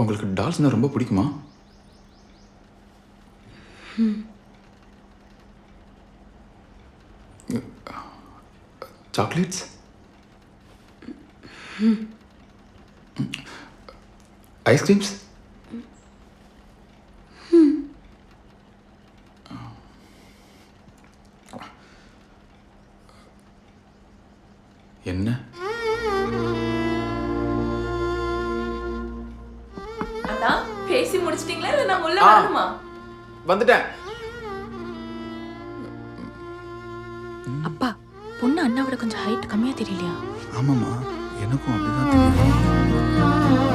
உங்களுக்கு டால்ஸ்னால் ரொம்ப பிடிக்குமா? சாக்லேட்ஸ்? ஐஸ்கிரீம்ஸ் என்ன? முடிச்சிட்டீங்களா இல்ல நான் உள்ள. வரணுமா? வந்துட்டேன். அப்பா பொண்ணு அண்ணாவோட கொஞ்சம் ஹைட் கம்மியா தெரியலையா? ஆமாம்மா எனக்கும் அப்படிதான் தெரியும்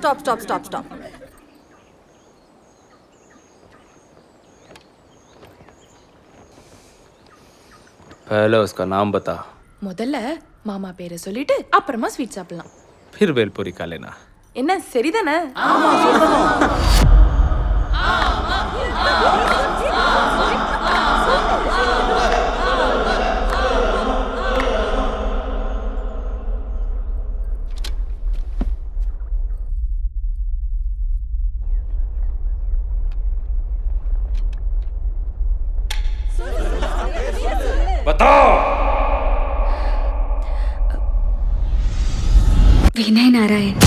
stop stop stop stop stop stop पहले उसका नाम बता முதல்ல மாமா பேரை சொல்லிட்டு அப்புறமா ஸ்வீட் சாப்பிடலாம் फिर भेलपुरी खा लेना என்ன சரிதானே వినయ్ నారాయణ్.